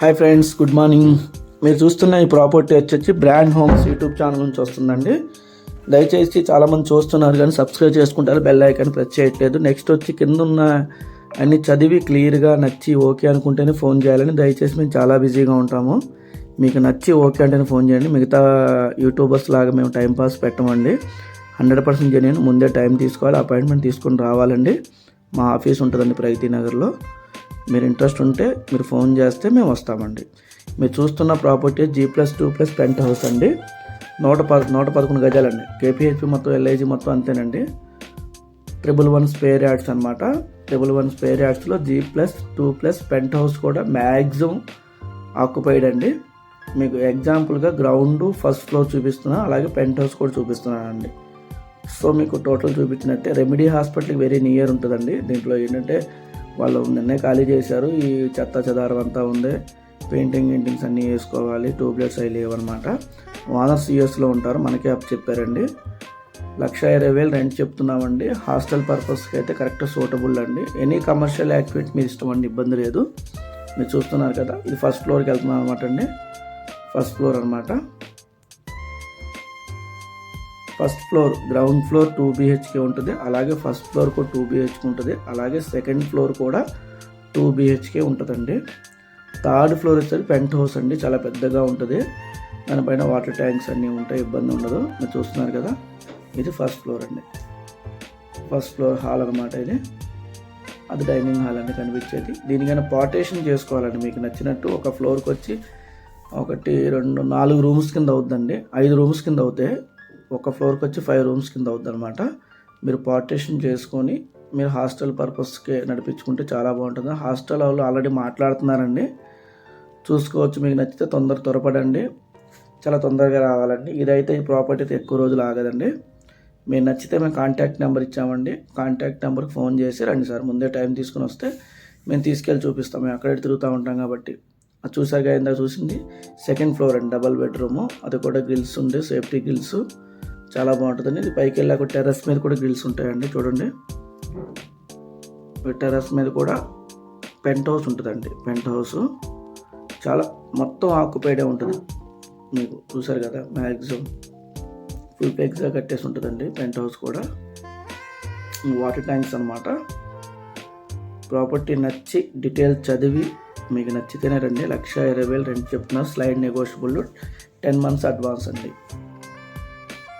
Hi friends good morning మీరు చూస్తున్న ఈ ప్రాపర్టీ వచ్చేసి బ్రాండ్ హోమ్స్ యూట్యూబ్ ఛానల్ నుంచి వస్తుందండి. దయచేసి చాలామంది చూస్తున్నారు కానీ సబ్స్క్రైబ్ చేసుకుంటారు బెల్ ఐకాన్ ప్రెస్ చేయట్లేదు. నెక్స్ట్ వచ్చి కింద ఉన్న అన్ని చదివి క్లియర్గా నచ్చి ఓకే అనుకుంటేనే ఫోన్ చేయాలని దయచేసి మేము చాలా బిజీగా ఉంటాము. మీకు నచ్చి ఓకే అంటేనే ఫోన్ చేయండి. మిగతా యూట్యూబర్స్ లాగా మేము టైంపాస్ పెట్టమండి. హండ్రెడ్ పర్సెంట్ జెన్యున్ ముందే టైం తీసుకోవాలి అపాయింట్మెంట్ తీసుకొని రావాలండి. మా ఆఫీస్ ఉంటుందండి ప్రగతి నగర్లో. మీరు ఇంట్రెస్ట్ ఉంటే మీరు ఫోన్ చేస్తే మేము వస్తామండి. మీరు చూస్తున్న property G plus two plus penthouse అండి. నూట ప నూట పదకొండు గజాలండి. కేపీహెచ్పి మొత్తం ఎల్ఐజీ మొత్తం అంతేనండి. ట్రిపుల్ వన్ స్పేర్ యాడ్స్ అనమాట triple one square యాడ్స్లో G plus two plus penthouse కూడా మ్యాక్సిమం ఆక్యుపైడ్ అండి. మీకు ఎగ్జాంపుల్గా గ్రౌండ్ ఫస్ట్ ఫ్లోర్ చూపిస్తున్నా అలాగే పెంట్ హౌస్ కూడా చూపిస్తున్నానండి. సో మీకు టోటల్ చూపించినట్టే రెమెడీ హాస్పిటల్కి వెరీ నియర్ ఉంటుందండి. దీంట్లో ఏంటంటే వాళ్ళు నిన్నే ఖాళీ చేశారు. ఈ చెత్త చెదారం అంతా ఉంది. పెయింటింగ్ గింటింగ్స్ అన్నీ వేసుకోవాలి. ట్యూబ్లెట్స్ అవి లేవన్నమాట. ఓనర్స్ యూఎస్లో ఉంటారు. మనకే అప్ చెప్పారండి. లక్ష ఇరవై వేలు రెంట్ చెప్తున్నామండి. హాస్టల్ పర్పస్కి అయితే కరెక్ట్ సూటబుల్ అండి. ఎనీ కమర్షియల్ యాక్టివిటీ మీరు ఇష్టం అండి ఇబ్బంది లేదు. మీరు చూస్తున్నారు కదా ఇది ఫస్ట్ ఫ్లోర్కి వెళ్తున్నాం అనమాట అండి. ఫస్ట్ ఫ్లోర్ అనమాట first floor ground floor two BHK ఉంటుంది. అలాగే ఫస్ట్ ఫ్లోర్ కూడా టూ బీహెచ్కే ఉంటుంది. అలాగే సెకండ్ ఫ్లోర్ కూడా టూ బీహెచ్కే ఉంటుందండి. థర్డ్ ఫ్లోర్ వచ్చేది పెంట్ హౌస్ అండి. చాలా పెద్దగా ఉంటుంది. దానిపైన వాటర్ ట్యాంక్స్ అన్నీ ఉంటాయి ఇబ్బంది ఉండదు. మీరు చూస్తున్నారు కదా ఇది ఫస్ట్ ఫ్లోర్ అండి. ఫస్ట్ ఫ్లోర్ హాల్ అనమాట ఇది. అది డైనింగ్ హాల్ అండి కనిపించేది. దీనికైనా పార్టేషన్ చేసుకోవాలండి. మీకు నచ్చినట్టు ఒక ఫ్లోర్కి వచ్చి ఒకటి రెండు నాలుగు రూమ్స్ కింద అవుద్దండి. ఐదు రూమ్స్ కింద అవుతాయి ఒక ఫ్లోర్కి వచ్చి ఫైవ్ రూమ్స్ కింద అవుద్ది అనమాట మీరు పార్టీషన్ చేసుకొని మీరు హాస్టల్ పర్పస్కి నడిపించుకుంటే చాలా బాగుంటుంది. హాస్టల్ వాళ్ళు ఆల్రెడీ మాట్లాడుతున్నారండి. చూసుకోవచ్చు మీకు నచ్చితే తొందర త్వరపడండి. చాలా తొందరగా రావాలండి. ఇదైతే ఈ ప్రాపర్టీ అయితే ఎక్కువ రోజులు ఆగదండి. మీరు నచ్చితే మేము కాంటాక్ట్ నెంబర్ ఇచ్చామండి. కాంటాక్ట్ నెంబర్కి ఫోన్ చేసి రండి సార్ ముందే టైం తీసుకుని వస్తే మేము తీసుకెళ్ళి చూపిస్తాం. మేము అక్కడే తిరుగుతూ ఉంటాం కాబట్టి. అది చూసాక ఇందాక చూసింది? సెకండ్ ఫ్లోర్ అండి డబల్ బెడ్రూము. అది కూడా గ్రిల్స్ ఉండే సేఫ్టీ గ్రిల్స్. చాలా బాగుంటుందండి. ఇది పైకి వెళ్ళాక టెర్రస్ మీద కూడా గ్రిల్స్ ఉంటాయండి చూడండి. టెర్రస్ మీద కూడా పెంట్ హౌస్ ఉంటుందండి పెంట్ హౌస్. చాలా మొత్తం ఆక్యుపైడే ఉంటుంది మీకు చూసారు కదా మ్యాక్సిమం. ఫుల్ పెగ్స్గా కట్టేసి ఉంటుందండి పెంట్ హౌస్ కూడా. వాటర్ ట్యాంక్స్ అనమాట ప్రాపర్టీ నచ్చి డీటెయిల్స్ చదివి మీకు నచ్చితేనే రండి. లక్ష ఇరవై వేలు రెండు చెప్తున్నారు. స్లైడ్ నెగోషియబుల్ టెన్ మంత్స్ అడ్వాన్స్ అండి.